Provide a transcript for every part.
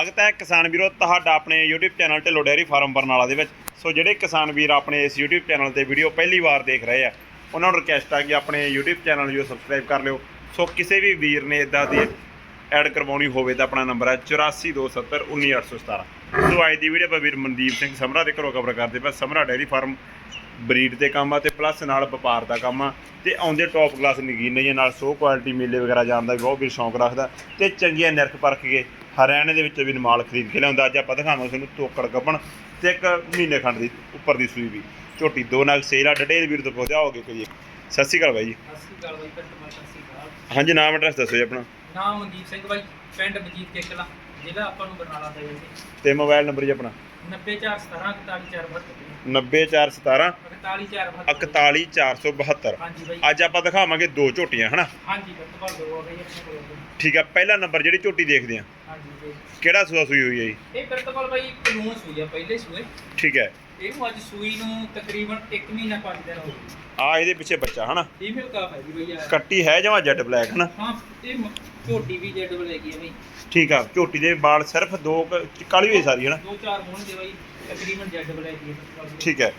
ਸਵਾਗਤ ਹੈ ਕਿਸਾਨ ਵੀਰੋ, ਤੁਹਾਡਾ ਆਪਣੇ YouTube channel Dhillon dairy farm Barnala ਦੇ ਵਿੱਚ। ਸੋ ਜਿਹੜੇ ਕਿਸਾਨ ਵੀਰ ਆਪਣੇ ਇਸ YouTube ਚੈਨਲ ਤੇ ਵੀਡੀਓ ਪਹਿਲੀ ਵਾਰ ਦੇਖ ਰਹੇ ਆ, ਉਹਨਾਂ ਨੂੰ ਰਿਕਵੈਸਟ ਆ ਕਿ ਆਪਣੇ YouTube ਚੈਨਲ ਨੂੰ ਸਬਸਕ੍ਰਾਈਬ ਕਰ ਲਿਓ। ਸੋ ਕਿਸੇ ਵੀ ਵੀਰ ਨੇ ਇਦਾਂ ਦੀ ਐਡ ਕਰਵਾਉਣੀ ਹੋਵੇ ਤਾਂ ਆਪਣਾ ਨੰਬਰ ਹੈ 8427191817 ਸੋ ਅੱਜ ਦੀ ਵੀਡੀਓ ਆਪਾਂ ਵੀਰ ਮਨਦੀਪ ਸਿੰਘ ਸਮਰਾ ਦੇ ਘਰੋਂ ਕਵਰ ਕਰਦੇ ਪਏ ਸਮਰਾ ਡੇਅਰੀ ਫਾਰਮ ਬਰੀਡ ਦੇ ਕੰਮ ਆ ਤੇ ਪਲੱਸ ਨਾਲ ਵਪਾਰ ਦਾ ਕੰਮ ਆ ਤੇ ਆਉਂਦੇ ਟੌਪ ਕਲਾਸ ਨਗੀਨੇ ਨਾਲ ਸੋ ਕੁਆਲਿਟੀ ਮੇਲੇ ਵਗੈਰਾ ਜਾਣ ਦਾ ਵੀ ਬਹੁਤ ਵੀਰ ਸ਼ੌਂਕ ਰੱਖਦਾ ਤੇ ਚੰਗੀਆਂ ਨਿਰਖ ਪਰਖ ਕੇ ਹਰਿਆਣੇ ਦੇ ਵਿੱਚ ਵੀ ਮਾਲ ਖਰੀਦ ਕੇ ਲਿਆਉਂਦਾ। ਅੱਜ ਆਪਾਂ ਦਿਖਾਵਾਂਗੇ ਤੁਹਾਨੂੰ ਤੋਕੜ ਗੱਪਣ ਤੇ ਇੱਕ ਮਹੀਨੇ ਖੰਡ ਦੀ ਉੱਪਰ ਦੀ ਸੂਈ ਵੀ। ਝੋਟੀ ਦੋ ਨਗ ਸੇਲਾ ਡਿਟੇਲ ਵੀਰ ਤੋਂ ਪੁੱਛਿਆ ਹੋਗੇ ਕੋਈ ਸਤਿ ਸ਼੍ਰੀ ਅਕਾਲ ਬਾਈ ਜੀ। ਸਤਿ ਸ਼੍ਰੀ ਅਕਾਲ ਬਾਈ ਕਸਟਮਰ ਸਤਿ ਸ਼੍ਰੀ ਅਕਾਲ। ਹਾਂਜੀ ਨਾਮ ਐਡਰੈਸ ਦੱਸੋ ਜੀ ਆਪਣਾ। ਨਾਮ ਮਨਦੀਪ ਸਿੰਘ ਬਾਈ ਪਿੰਡ ਮਜੀਦ ਕੇਕਲਾ ਜ਼ਿਲ੍ਹਾ ਆਪਾਂ ਨੂੰ ਬਰਨਾਲਾ ਦਾ ਜੀ। ਤੇ ਮੋਬਾਈਲ ਨੰਬਰ ਜੀ ਆਪਣਾ? 90417 41472 90417 41472 41472 ਹਾਂਜੀ ਬਾਈ। ਅੱਜ ਆਪਾਂ ਦਿਖਾਵਾਂਗੇ ਦੋ ਝੋਟੀਆਂ ਹਨਾ? ਹਾਂਜੀ ਠੀਕ ਆ ਪਹਿਲਾ ਨੰਬਰ ਜਿਹੜੀ ਝੋਟੀ ਦੇਖਦੇ ਆ। ਹਾਂਜੀ। ਕਿਹੜਾ ਸੂਆ ਸੂਈ ਹੋਈ ਹੈ ਜੀ? ਇਹ ਕਰਤਪਾਲ ਬਾਈ ਕਾਨੂੰਨ ਸੂਈ ਆ ਪਹਿਲੇ ਸੂਏ। ਠੀਕ ਹੈ। ਇਹਨੂੰ ਅੱਜ ਸੂਈ ਨੂੰ ਤਕਰੀਬਨ 1 ਮਹੀਨਾ 5 ਦਿਨ ਹੋ ਗਏ। ਆ ਇਹਦੇ ਪਿੱਛੇ ਬੱਚਾ ਹਨਾ? ਫੀਮੇਲ ਕਾਫ ਹੈ ਜੀ ਬਈ ਆ ਕੱਟੀ ਹੈ ਜਮਾ ਜੈਟ ਬਲੈਕ ਹਨਾ? ਹਾਂ ਇਹ ਮ- ਝੋਟੀ ਵੀ ਜੈਡ ਬਲ ਹੈਗੀ ਆ ਬਈ। ਠੀਕ ਆ ਝੋਟੀ ਦੇ ਵਾਲ ਸਿਰਫ ਦੋ ਕੁ- ਕਾਲੀ ਹੋਈ ਸਾਰੀ ਹਨਾ? ਦੋ ਚਾਰ ਹੋਣਗੇ ਬਾਈ ਤਕਰੀਬਨ ਜੈਡ ਬਲ ਹੈਗੀ ਆ। ਠੀਕ ਹੈ।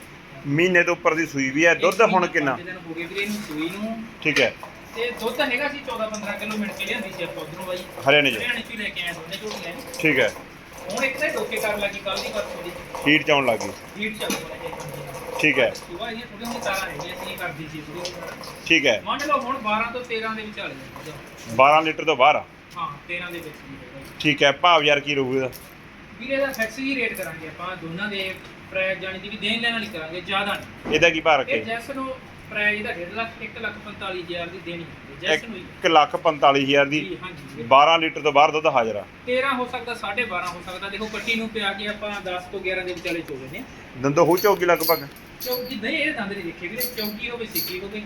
ਮਹੀਨੇ ਤੋਂ ਉੱਪਰ ਦੀ ਸੂਈ ਵੀ ਹੈ ਦੁੱਧ ਹੁਣ ਕਿੰਨਾ? ਪੰਜ ਦਿਨ ਹੋ ਗਏ ਵੀਰੇ ਇਹਨੂੰ ਸੂਈ ਨੂੰ। ਠੀਕ ਹੈ। ਤੇ ਦੁੱਧ ਹੈਗਾ ਸੀ 14 15 ਕਿਲੋ ਮਿੰਟ ਕੇ ਲਿਆਂਦੀ ਸੀ ਆਪਾਂ ਉਧਰੋਂ ਬਾਈ। ਹਰਿਆਣੇ ਚ? ਹਰਿਆਣੇ ਚ ਹੀ ਲੈ ਕੇ ਆਏ ਦੋਨੇ ਝੋਟੀਆਂ ਨੇ। ਠੀਕ ਹੈ। ਹੁਣ ਇੱਕ ਤਾਂ ਡੋਕੇ ਕਰਨ ਲੱਗੀ ਕੱਲ ਦੀ ਪਰਸੋਂ ਦੀ। ਹੀਟ ਚ ਆਉਣ ਲੱਗ ਗਈ। ਹੀਟ ਚੱਲ ਰਹੀ ਠੀਕ ਹੈ। ਸੁਬਾ ਇਹ ਥੋੜੀ ਜਿਹੀ ਤਾਰਾਂ ਹੈਗੀਆਂ ਸੀ ਇਹ ਕਰਦੀ ਸੀ ਥੋੜੀ ਠੀਕ ਹੈ। ਮੰਨ ਲਓ ਹੁਣ 12 ਤੋਂ 13 ਦੇ ਵਿਚਾਲੇ ਆ। 12 ਲੀਟਰ ਤੋਂ ਬਾਹਰ ਆ? ਹਾਂ 13 ਦੇ ਵਿੱਚ। ਠੀਕ ਹੈ ਭਾਵ ਯਾਰ ਕੀ ਰਹੂਗਾ ਵੀਰੇ ਦਾ ਫਿਕਸ ਹੀ ਰੇਟ ਕਰਾਂਗੇ ਆਪਾਂ ਦੋਨਾਂ ਦੇ ਪ੍ਰਾਈਸ ਜਾਣੀ ਦੀ ਵੀ ਦੇਣ ਲੈਣ ਵਾਲੀ ਕਰਾਂਗੇ ਜ਼ਿਆਦਾ ਨਹੀਂ। ਇਹਦਾ ਕੀ ਭਾਅ ਇਹ ਰੱਖੇ ਜੈਸ ਨੂੰ ਪ੍ਰਾਈਸ ਦਾ 1.5 ਲੱਖ 1 ਲੱਖ 45 ਹਜ਼ਾਰ ਦੀ ਦੇਣੀ ਹੈ ਜੈਸ ਨੂੰ ਹੀ। 1 ਲੱਖ 45000 ਦੀ ਜੀ ਹਾਂਜੀ 12 ਲੀਟਰ ਤੋਂ ਬਾਹਰ ਦੁੱਧ ਹਾਜ਼ਰ ਆ। 13 ਹੋ ਸਕਦਾ 12.5 ਹੋ ਸਕਦਾ। ਦੇਖੋ ਕੱਟੀ ਨੂੰ ਪਿਆ ਕੇ ਆਪਾਂ 10 ਤੋਂ 11 ਦੇ ਵਿਚਾਲੇ ਚੋਲੇ ਨੇ ਦੰਦੋ ਹੋ ਚੌਕੀ ਲਗਭਗ? ਚੌਕੀ ਨਹੀਂ ਇਹ ਦੰਦ ਨਹੀਂ ਦੇਖੇ ਵੀਰੇ। ਚੌਕੀ ਹੋਵੇ ਸਿੱਕੀ ਹੋਵੇ।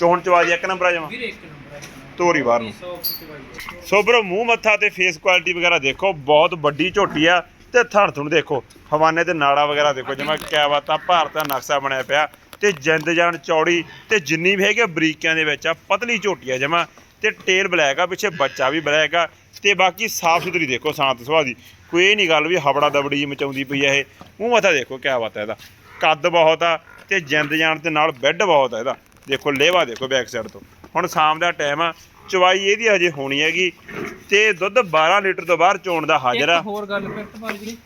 ਚੋਣ ਚਵਾਜ ਇੱਕ ਨੰਬਰ ਆ ਜਮਾ? ਵੀਰੇ ਇੱਕ ਨੰਬਰ ਹੈ ਇੱਕ ਨੰਬਰ। ਤੋਰੀ ਬਾਹਰ ਨੂੰ। ਸੌ ਖਿਚਵਾਈ ਹੈ। ਸੋ ਬਰੋ ਮੂੰਹ ਮੱਥਾ ਤੇ ਫੇਸ ਕੁਆਲਿਟੀ ਵਗੈਰਾ ਦੇਖੋ ਬਹੁਤ ਵੱਡੀ ਝੋਟੀ ਆ। ਤੇ ਥਣ ਥੁਣ ਦੇਖੋ ਹਵਾਨੇ ਤੇ ਨਾੜਾ ਵਗੈਰਾ ਦੇਖੋ ਜਿਵੇਂ ਕਿਆ ਬਾਤ ਆ ਭਾਰਤ ਦਾ ਨਕਸ਼ਾ ਬਣਿਆ ਪਿਆ। ਤੇ ਜਿੰਦ ਜਾਨ ਚੌੜੀ ਤੇ ਜਿੰਨੀ ਵੀ ਹੈਗੀ ਬਰੀਕਿਆਂ ਦੇ ਵਿੱਚ ਆ, ਪਤਲੀ ਝੋਟੀ ਆ ਜਮਾ, ਤੇ ਟੇਲ ਬਲੈਕ ਆ, ਪਿੱਛੇ ਬੱਚਾ ਵੀ ਬਲੈਕ ਆ, ਤੇ ਬਾਕੀ ਸਾਫ਼ ਸੁਥਰੀ ਦੇਖੋ ਸ਼ਾਂਤ ਸੁਭਾਅ ਦੀ। ਕੋਈ ਇਹ ਨਹੀਂ ਗੱਲ ਵੀ ਹਬੜਾ ਦਬੜੀ ਜਿਹੀ ਮਚਾਉਂਦੀ ਪਈ ਆ ਇਹ। ਮੂੰਹ ਮੱਥਾ ਦੇਖੋ ਕਿਆ ਬਾਤ ਹੈ ਇਹਦਾ। ਕੱਦ ਬਹੁਤ ਆ ਤੇ ਜਿੰਦ ਜਾਨ ਤੇ ਨਾਲ ਬੈੱਡ ਬਹੁਤ ਆ ਇਹਦਾ। ਦੇਖੋ ਲੇਵਾ ਦੇਖੋ ਬੈਕ ਸਾਈਡ ਤੋਂ। ਹੁਣ ਸ਼ਾਮ ਦਾ ਟਾਈਮ ਆ, ਚਵਾਈ ਇਹਦੀ ਹਜੇ ਹੋਣੀ ਹੈਗੀ, ਤੇ ਦੁੱਧ 12 ਲੀਟਰ ਤੋਂ ਬਾਹਰ ਚੋਣ ਦਾ ਹਾਜ਼ਰ ਆ। ਹੋਰ ਗੱਲ ਫਿਰ ਤੋਂ ਵੀਰੇ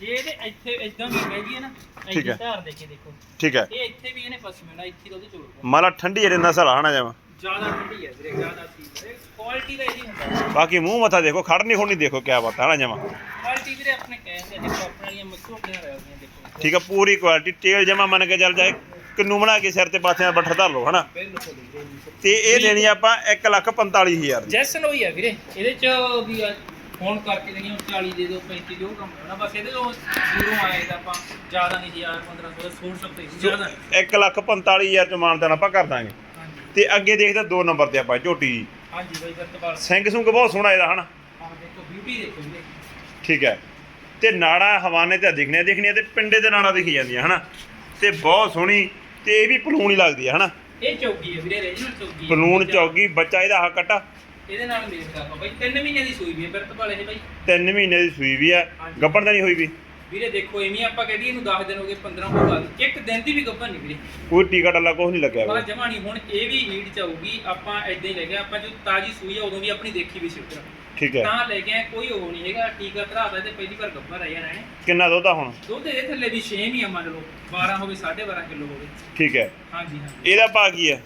ਜੇ ਇਹਦੇ ਇੱਥੇ ਇਦਾਂ ਵੀ ਬਹਿ ਗਈ ਨਾ ਠੀਕ ਹੈ। ਇੱਥੇ ਧਾਰ ਦੇ ਕੇ ਦੇਖੋ। ਠੀਕ ਹੈ। ਇਹ ਇੱਥੇ ਵੀ ਇਹਨੇ ਪਸਮੇਣਾ ਇੱਥੇ ਦਾ ਉਹਦੇ ਚੋਲ ਮਾਲਾ ਠੰਡੀ ਇਹਦੇ ਨਸਲ ਆਣਾ ਜਾਵਾ ਜ਼ਿਆਦਾ ਠੰਡੀ ਹੈ ਵੀਰੇ ਜ਼ਿਆਦਾ ਸੀ। ਕੁਆਲਿਟੀ ਦਾ ਇਹਦੀ ਹੁੰਦਾ। ਬਾਕੀ ਮੂੰਹ ਮੱਥਾ ਦੇਖੋ ਖੜਨੀ ਖੁੜਨੀ ਦੇਖੋ ਕਿਆ ਬਾਤ ਆ ਨਾ ਜਾਵਾ ਕੁਆਲਿਟੀ ਵੀਰੇ ਆਪਣੇ ਕਹਿੰਦੇ ਦੇਖੋ ਆਪਣੇ ਵਾਲੀਆਂ ਮੱਛੋਟੀਆਂ ਰਹਿ ਗਈਆਂ ਦੇਖੋ। ਠੀਕ ਆ ਪੂਰੀ ਕੁਆਲਿਟੀ ਟੇਲ ਜਮਾ ਮੰਨ ਕੇ ਚੱਲ ਜਾਏ ਕਿੰਨੂ ਬਣਾ ਕੇ ਸਿਰ ਤੇ ਪਾਥਿਆਂ ਬੱਠਰ ਧਰ ਲਓ ਹਨਾ। ਬਿਲਕੁਲ ਵੀਰੇ ਬਿਲਕੁਲ। ਤੇ ਇਹ ਦੇਣੀ ਆਪਾਂ 1 ਲੱਖ 45000 ਦੀ। ਜੈਸਨ ਹੋਈ ਆ ਵੀਰੇ ਇਹਦੇ ਚ ਵੀ ਆ ਫੋਨ ਕਰਕੇ ਦੇਣੀ 40 ਦੇ ਦਿਓ 35 ਦਿਓ ਕੰਮ ਕਰਨਾ। ਬਸ ਇਹਦੇ ਤੋਂ ਜ਼ੀਰੋ ਆਏਗਾ ਆਪਾਂ ਜ਼ਿਆਦਾ ਨਹੀਂ 1000 1500 ਸੋਚ ਸਕਦੇ ਸੀ ਜ਼ਿਆਦਾ ਨਹੀਂ। 1 ਲੱਖ 45000 ਚ ਮਾਨਦਾਨ ਆਪਾਂ ਕਰ ਦਾਂਗੇ। ਹਾਂਜੀ। ਤੇ ਅੱਗੇ ਦੇਖਦੇ ਦੋ ਨੰਬਰ ਤੇ ਆਪਾਂ ਝੋਟੀ ਹਾਂਜੀ ਬਾਈ ਸਿੰਘ ਸੁੰਗ ਬਹੁਤ ਸੋਹਣਾ ਇਹਦਾ ਹਨਾ? ਆਹ ਦੇਖੋ ਬਿਊਟੀ ਦੇਖੋ ਵੀਰੇ ਠੀਕ ਹੈ। ਤੇ ਨਾੜਾ ਹਵਾਨੇ ਤੇ ਦਿਖਣੇ ਦਿਖਣੀਆਂ ਤੇ ਪਿੰਡੇ ਦੇ ਨਾੜਾ ਦਿਖੀ ਜਾਂਦੀਆਂ ਹਨਾ? ਤੇ ਬਹੁਤ ਸੋਹਣੀ ਤੇ ਇਹ ਵੀ ਪਲੂਣ ਹੀ ਲੱਗਦੀ ਹੈ ਹਨਾ? ਇਹ ਚੌਗੀ ਹੈ ਵੀਰੇ ਰੀਜਨਲ ਚੌਗੀ ਹੈ। ਪਲੂਣ ਚੌਗੀ ਬੱਚਾ ਇਹਦਾ ਆਹ ਕੱਟਾ। ਇਹਦੇ ਨਾਲ ਮੇਲ ਕਰਵਾ ਬਾਈ 3 ਮਹੀਨੇ ਦੀ ਸੂਈ ਵੀ ਹੈ ਵਰਤਵਾਲ ਇਹ ਬਾਈ। 3 ਮਹੀਨੇ ਦੀ ਸੂਈ ਵੀ ਆ। ਹਾਂਜੀ। ਗੱਪਣ ਤਾਂ ਨਹੀਂ ਹੋਈ ਵੀ। ਵੀਰੇ ਦੇਖੋ ਐਵੇਂ ਆਪਾਂ ਕਹਿੰਦੇ ਇਹਨੂੰ 10 ਦਿਨ ਹੋ ਗਏ 15 ਹੋ ਗਏ ਇੱਕ ਦਿਨ ਦੀ ਵੀ ਗੱਭਣ ਨਹੀਂ ਵੀਰੇ। ਕੋਈ ਟੀਕਾ ਟੱਲਾ ਕੁਛ ਨਹੀਂ ਲੱਗਿਆ ਪਰ ਹੋਇਆ। ਜਮਾ ਨਹੀਂ ਹੁਣ ਇਹ ਵੀ ਹੀਟ ਚ ਆਊਗੀ ਆਪਾਂ ਐਦਾਂ ਹੀ ਲੈ ਗਏ ਆਪਾਂ ਜੋ ਤਾਜੀ ਸੂਈ ਆ ਉਦੋਂ ਵੀ ਆਪਣੀ ਦੇਖੀ ਵੀ ਸੀ ਉੱਧਰ। ਠੀਕ ਹੈ। ਤਾਂ ਲੈ ਕੇ ਆਏ, ਕੋਈ ਉਹ ਨਹੀਂ ਹੈਗਾ ਟੀਕਾ ਧਰਾਦਾ ਤੇ ਪਹਿਲੀ ਵਾਰ ਗੱਭਾ ਰਹਿ ਜਾਣਾ ਇਹਨੇ ਕਿੰਨਾ ਦੁੱਧ ਆ ਹੁਣ? ਦੁੱਧ ਇਹਦੇ ਥੱਲੇ ਵੀ ਸੇਮ ਹੀ ਆ ਮੰਨ ਲਓ 12 ਹੋਵੇ 12.5 ਕਿਲੋ ਹੋਵੇ। ਠੀਕ ਹੈ। ਹਾਂਜੀ ਹਾਂਜੀ। ਇਹਦਾ ਭਾਅ ਕੀ ਹੈ?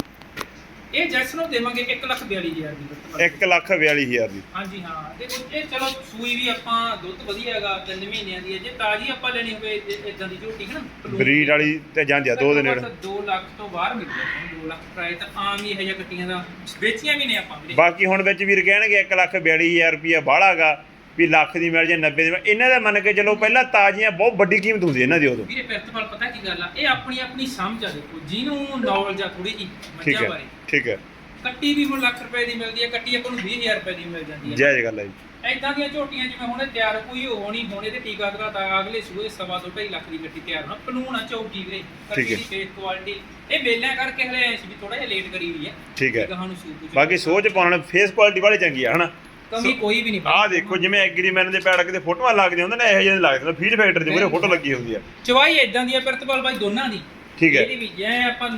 ਇਹ ਜੈਕਸ ਨੂੰ ਦੇਵਾਂਗੇ 1 ਲੱਖ 42000 ਦੀ ਵਰਤਮਾਨ। 1 ਲੱਖ 42000 ਦੀ। ਹਾਂਜੀ ਹਾਂ। ਦੇਖੋ ਇਹ ਚਲੋ ਸੂਈ ਵੀ ਆਪਾਂ ਦੁੱਧ ਵਧੀਆ ਹੈਗਾ ਤਿੰਨ ਮਹੀਨਿਆਂ ਦੀ ਹੈ। ਜੇ ਤਾਜੀ ਆਪਾਂ ਲੈਣੀ ਹੋਵੇ ਇਦਾਂ ਦੀ ਝੋਟੀ ਹੈ ਨਾ? balloon ਬਰੀਡ ਵਾਲੀ ਤੇ ਜਾਂਦੀ ਆ ਦੋ ਦੇ ਨੇੜੇ। 2 ਲੱਖ ਤੋਂ ਬਾਹਰ ਮਿਲ ਜਾਂਦਾ 2 ਲੱਖ ਪ੍ਰਾਈਸ ਤਾਂ। ਆਮ ਹੀ ਇਹ ਜਿਹੀਆਂ ਕੱਟੀਆਂ ਦਾ ਵੇਚੀਆਂ ਵੀ ਨੇ ਆਪਾਂ ਵੀਰੇ ਬਾਕੀ ਹੁਣ ਵਿੱਚ ਵੀਰ ਕਹਿਣਗੇ 1 ਲੱਖ 42000 ਰੁਪਇਆ ਬਾਹਲਾਗਾ ਵੀ ਲੱਖ ਦੀ ਮਿਲ ਜੇ 90 ਦੀ ਮਿਲ- ਇਹਨਾਂ ਦਾ ਮੰਨ ਕੇ ਚਲੋ ਪਹਿਲਾਂ ਤਾਜ਼ੀਆਂ ਬਹੁਤ ਵੱਡੀ ਕੀਮਤ ਹੁੰਦੀ ਹੈ ਇਹਨਾਂ ਦੀ ਉਦੋਂ। ਵੀਰੇ ਪ੍ਰਿੰਸੀਪਲ ਪਤਾ ਕੀ ਗੱਲ ਆ? ਇਹ ਆਪਣੀ ਆਪਣੀ ਸਮਝ ਆ ਦੇਖੋ। ਜਿਹਨੂੰ ਨੌਲੇਜ ਆ ਥੋੜੀ ਜੀ ਠੀਕ ਮੱਝਾਂ ਹੈ ਬਾਰੇ। ਠੀਕ ਹੈ। ਕੱਟੀ ਵੀ ਹੁਣ ਲੱਖ ਰੁਪਏ ਦੀ ਮਿਲਦੀ ਹੈ ਕੱਟੀ ਆਪਾਂ ਨੂੰ 20000 ਰੁਪਏ ਦੀ ਮਿਲ ਜਾਂਦੀ ਹੈ ਜਾਇਜ਼ ਗੱਲ ਹੈ ਜੀ। ਐਦਾਂ ਦੀਆਂ ਝੋਟੀਆਂ ਜਿਵੇਂ ਹੁਣ ਇਹ ਤਿਆਰ ਕੋਈ ਹੋਣੀ ਹੁਣ ਇਹਦੇ ਟੀਕਾ ਕਰਾ ਤਾਂ ਅਗਲੇ ਸੂਏ ਸਵਾ ਦੋ ਢਾਈ ਲੱਖ ਦੀ ਗੱਟੀ ਤਿਆਰ ਹੋਣਾ। ਕਾਨੂੰਨ ਆ ਚੌਕੀ ਵੀਰੇ ਕੱਟੀ ਹੈ। ਦੀ ਫੇਸ ਕੁਆਲਿਟੀ ਇਹ ਮੇਲਿਆਂ ਕਰਕੇ ਹਲੇ ਐਂ ਸੀ ਵੀ ਥੋੜਾ ਜਿਹਾ ਲੇਟ ਕਰੀ ਹੋਈ ਹੈ ਠੀਕ ਹੈ। ਗਾਹਾਂ ਨੂੰ ਸੂਪ ਚ- ਬਾਕੀ ਸੋਚ ਪਾਉਣ ਫੇਸ ਕੁਆਲਿਟੀ ਵਾਲੀ ਚੰਗੀ ਆ ਹਨਾ? ਕਮੀ ਕੋਈ ਵੀ ਨਹੀਂ ਆਹ ਦੇਖੋ ਜਿਵੇਂ ਐਗਰੀਮੈਨ ਦੇ ਪੈੜ ਕਿਤੇ ਫੋਟੋਆਂ ਲੱਗਦੀਆਂ ਹੁੰਦੇ ਨੇ ਇਹੋ ਜਿਹੇ ਲੱਗਦੇ ਨੇ ਫੀਡ ਫੈਕਟਰੀ ਦੇ ਮੂਹਰੇ ਫੋਟੋ ਲੱਗੀ ਹੁੰਦੀ ਆ। ਚਵਾਈ ਇਦਾਂ ਦੀ ਹੈ ਪ੍ਰਿਤਪਾਲ ਬਾਈ ਦੋਨਾਂ ਦੀ। ਠੀਕ ਹੈ। ਇਹਦੀ ਵੀ ਜੇ ਆਪਾਂ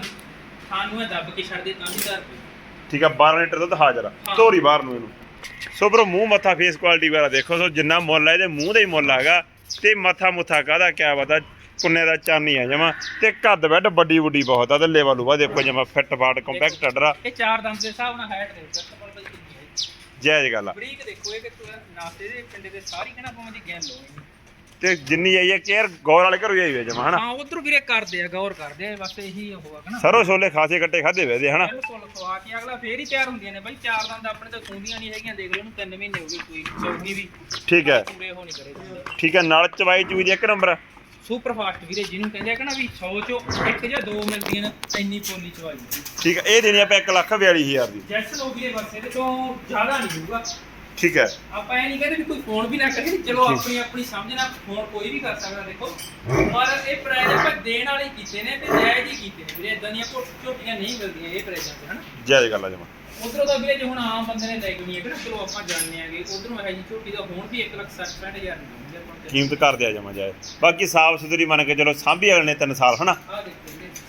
ਖਾਣ ਨੂੰ ਦੱਬ ਕੇ ਛੱਡ ਦੇ ਤਾਂ ਵੀ ਦਰ ਠੀਕ ਆ 12 ਲੀਟਰ ਦੁੱਧ ਹਾਜ਼ਰ ਆ। ਧੋਰੀ ਬਾਹਰ ਨੂੰ ਇਹਨੂੰ। ਸੋ ਬਰੋ ਮੂੰਹ ਮੱਥਾ ਫੇਸ ਕੁਆਲਿਟੀ ਵਗੈਰਾ ਦੇਖੋ। ਸੋ ਜਿੰਨਾ ਮੁੱਲ ਆ ਇਹਦੇ ਮੂੰਹ ਦਾ ਹੀ ਮੁੱਲ ਹੈਗਾ। ਤੇ ਮੱਥਾ ਮੁੱਥਾ ਕਾਹਦਾ ਕਿਆ ਪਤਾ ਪੁੰਨੇ ਦਾ ਚਾਨੀ ਆ ਜਮਾ। ਤੇ ਕੱਦ ਬੈੱਡ ਵੱਡੀ ਵੱਡੀ ਬਹੁਤ ਆ ਤੇ ਲੇਵਲ ਲੂਵਾ ਦੇਖੋ ਜਮਾ ਫਿੱਟ ਫਾਟ ਕੰਪੈਕਟ ਅਡਰਾ ਇਹ ਚਾਰ ਦੰਦ ਦੇ ਹਿਸਾਬ ਨਾਲ ਹਾਈਟ ਦੇ ਪ੍ਰਿਤਪਾਲ ਬਾਈ ਕਿੰਨੀ ਹੈ ਜਾਇਜ਼ ਗੱਲ ਆ ਬਰੀਕ ਦੇਖੋ ਇਹ ਕਿ ਨਾਤੇ ਦੇ ਪਿੰਡੇ ਦੇ ਸਾਰੀ ਕਹਿਣਾ ਪਾਵਾਂ ਦੀ ਗੈਨ ਲੋ ਤੇ ਜਿੰਨੀ ਆਈ ਹੈ ਕੇਅਰ ਗੌਰ ਵਾਲੇ ਘਰੋਂ ਹੀ ਆਈ ਹੋਈ ਹੈ ਜਮਾ ਹਨਾ? ਹਾਂ ਉਧਰ ਵੀਰੇ ਕਰਦੇ ਆ ਗੌਰ ਕਰਦੇ ਆ ਬਸ ਇਹੀ ਉਹ ਆ ਸਰੋਂ ਛੋਲੇ ਖਾਸੇ ਕੱਟੇ ਖਾਦੇ ਵੇ ਦੇ ਹਨਾ? ਬਿਲਕੁਲ ਖਵਾ ਕੇ ਅਗਲਾ ਫੇਰ ਹੀ ਤਿਆਰ ਹੁੰਦੀਆਂ ਨੇ ਬਾਈ ਚਾਰ ਦੰਦ ਆਪਣੇ ਤਾਂ ਸੂੰਦੀਆਂ ਨਹੀਂ ਹੈਗੀਆਂ ਦੇਖ ਲਓ ਇਹਨੂੰ 3 ਮਹੀਨੇ ਹੋ ਗਏ ਕੋਈ ਚੌਗੀ ਵੀ। ਠੀਕ ਹੈ। ਪੂਰੇ ਹੋ ਨਹੀਂ ਕਰੇ ਠੀਕ ਹੈ ਨਾਲ ਚਵਾਈ ਚੂਈ ਦੀ ਇੱਕ ਨੰਬਰ। ਸੁਪਰ ਫਾਸਟ ਵੀਰੇ ਜਿਹਨੂੰ ਕਹਿੰਦੇ ਆ ਕਿ ਨਾ ਵੀ 100 ਚੋਂ ਇੱਕ ਜਾਂ ਦੋ ਮਿਲਦੀਆਂ ਨੇ ਇੰਨੀ ਪੋਲੀ ਚਵਾਈ। ਠੀਕ ਹੈ ਇਹ ਦੇਣੀ ਆਪਾਂ 1 ਲੱਖ 42000 ਦੀ। ਜੈਸ ਲੋ ਵੀਰੇ ਬਸ ਇਹਦੇ ਤੋਂ ਜ਼ਿਆਦਾ ਨਹੀਂ ਹੋਊਗਾ। ਠੀਕ ਹੈ। ਆਪਾਂ ਇਹ ਨਹੀਂ ਕਹਿੰਦੇ ਵੀ ਕੋਈ ਫੋਨ ਵੀ ਨਾ ਕਰੇ ਚਲੋ ਆਪਣੀ ਆਪਣੀ ਸਮਝ ਨਾਲ ਫੋਨ ਕੋਈ ਵੀ ਕਰ ਸਕਦਾ ਦੇਖੋ। ਪਰ ਇਹ ਪ੍ਰਾਈਜ਼ ਆਪਾਂ ਦੇਣ ਵਾਲੇ ਕੀਤੇ ਨੇ ਤੇ ਜਾਇਜ਼ ਹੀ ਕੀਤੇ ਨੇ। ਵੀਰੇ ਇਦਾਂ ਦੀਆਂ ਝੋਟੀਆਂ ਨਹੀਂ ਮਿਲਦੀਆਂ ਇਹ ਪ੍ਰਾਈਜ਼ਾਂ ਤੇ ਹਨਾ? ਜਾਇਜ਼ ਗੱਲ ਆ ਜਮਾ। ਉਧਰੋਂ ਤਾਂ ਵੀਰੇ ਜੇ ਹੁਣ ਆਮ ਬੰਦੇ ਨੇ ਲੈ ਗਣੀ ਹੈ ਕਿ ਨਾ ਚਲੋ ਆਪਾਂ ਜਾਣਦੇ ਆਂਗੇ ਉਧਰੋਂ ਇਹ ਜੀ ਝੋਟੀ ਦਾ ਹੁਣ ਵੀ 1 ਲੱਖ 60 ਹਜ਼ਾਰ ਨਹੀਂ ਦਿੰਦੇ ਆਪਾਂ ਨੂੰ। ਕੀਮਤ ਕਰ ਦਿਆ ਜਮਾ ਜਾਇਜ਼। ਬਾਕੀ ਸਾਫ਼ ਸੁਥਰੀ ਮੰਨ ਕੇ ਚਲੋ ਸਾਂਭੀ ਅਗਲੇ ਨੇ 3 ਸਾਲ ਹਨਾ? ਦੇਖੋ।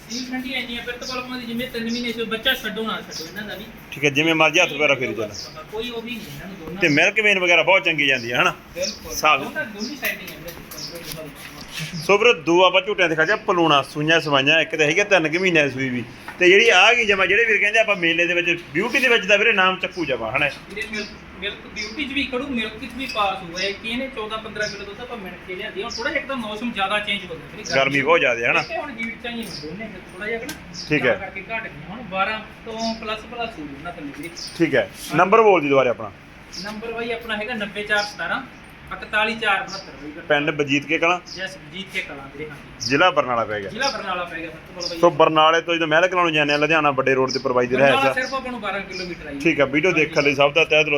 ਵੀਰੇ ਸੀਲ ਠੰਡੀ ਇੰਨੀ ਆ ਫਿਰ ਤਾਂ ਬਲਕਾਂ ਦੀ ਜਿਵੇਂ 3 ਮਹੀਨੇ ਸੇ ਬੱਚਾ ਛੱਡੋ ਨਾ ਛੱਡੋ ਇਹਨਾਂ ਦਾ ਵੀ। ਠੀਕ ਹੈ ਜਿਵੇਂ ਮਰਜ਼ੀ ਹੱਥ ਵਗੈਰਾ ਫੇਰੀ ਚੱਲ। ਕੋਈ ਉਹ ਵੀ ਨਹੀਂ ਇਹਨਾਂ ਨੂੰ ਦੋਨਾਂ ਤੇ ਮਿਲਕ ਵੇਨ ਵਗੈਰਾ ਬਹੁਤ ਚੰਗੀ ਜਾਂਦੀ ਹੈ ਹਨਾ? ਬਿਲਕੁਲ। ਸਾਫ਼। ਦੋਨਾਂ ਦੋਨੀ ਸਾਈਡਿੰਗ ਹੈ ਵੀਰੇ ਸੋ ਵੀਰੋ ਦੋ ਆਪਾਂ ਝੂਟਿਆਂ ਦਿਖਾ ਜਾ ਪਲੂਣਾ ਸੂਈਆਂ ਸਵਾਈਆਂ ਇੱਕ ਤੇ ਹੈਗਾ ਤਿੰਨ ਕੁ ਮਹੀਨਿਆਂ ਦੀ ਸੂਈ ਵੀ। ਤੇ ਜਿਹੜੀ ਆ ਗਈ ਜਮਾ ਜਿਹੜੇ ਵੀਰ ਕਹਿੰਦੇ ਆਪਾਂ ਮੇਲੇ ਦੇ ਵਿੱਚ ਬਿਊਟੀ ਦੇ ਵਿੱਚ ਦਾ ਵੀਰੇ ਨਾਮ ਚੱਕੂ ਜਮਾ ਹਨਾ? ਮਿਲਕ ਬਿਊਟੀ ਚ ਵੀ ਖੜੂ ਮਿਲਕ ਚ ਵੀ ਪਾਸ ਹੋਇਆ ਹੈ ਕਿ ਇਹਨੇ 14 15 ਕਿਲੋ ਦੁੱਧ ਆਪਾਂ ਮਿਣ ਕੇ ਲਿਆਂਦੀ ਹੁਣ ਥੋੜਾ ਜਿਹਾ ਇੱਕਦਮ ਮੌਸਮ ਜ਼ਿਆਦਾ ਚੇਂਜ ਹੋ ਗਿਆ ਗਰਮੀ ਬਹੁਤ ਜ਼ਿਆਦਾ ਹੈ ਹਨਾ ਤੇ ਹੁਣ ਹੀਟ ਚਾਹੀਏ ਦੋਨੇ ਥੋੜਾ ਜਿਹਾ ਕਿ ਨਾ ਠੀਕ ਹੈ। ਤਾਂ ਕਰਕੇ ਘਟ ਗਈਆਂ ਹੁਣ 12 ਤੋਂ ਪਲੱਸ ਪਲੱਸ ਹੋ ਨਾ ਥੱਲੇ ਵੀਰੇ। ਠੀਕ ਹੈ। ਨੰਬਰ ਬੋਲ ਦੀ ਦੁਬਾਰੇ ਆਪਣਾ। ਨੰਬਰ ਬਾਈ ਆਪਣਾ ਹੈਗਾ 90417 41472 ਬਾਈ। ਪਿੰਡ ਬਜੀਤ ਕੇ ਕਲਾਂ? ਜਸ ਜੀਤ ਕੇ ਕਲਾਂ ਵੀਰੇ ਹਾਂ ਜ਼ਿਲ੍ਹਾ ਬਰਨਾਲਾ ਪੈ ਗਿਆ। ਜ਼ਿਲ੍ਹਾ ਬਰਨਾਲਾ ਪੈ ਗਿਆ ਬਾਈ। ਸੋ ਬਰਨਾਲੇ ਤੋਂ ਜਦੋਂ ਮਹਿਲ ਕਲਾਂ ਨੂੰ ਜਾਂਦੇ ਆ ਲੁਧਿਆਣਾ ਵੱਡੇ ਰੋਡ ਤੇ ਪ੍ਰਵਾਈ ਦੀ ਰਹਿ ਬਰਨਾਲਾ ਸਿਰਫ ਆਪਾਂ ਨੂੰ 12 ਕਿਲੋਮੀਟਰ ਆਈ। ਠੀਕ ਹੈ ਵੀਡੀਓ ਦੇਖਣ ਲਈ ਸਭ ਦਾ ਤਹਿ ਦਿਲੋਂ।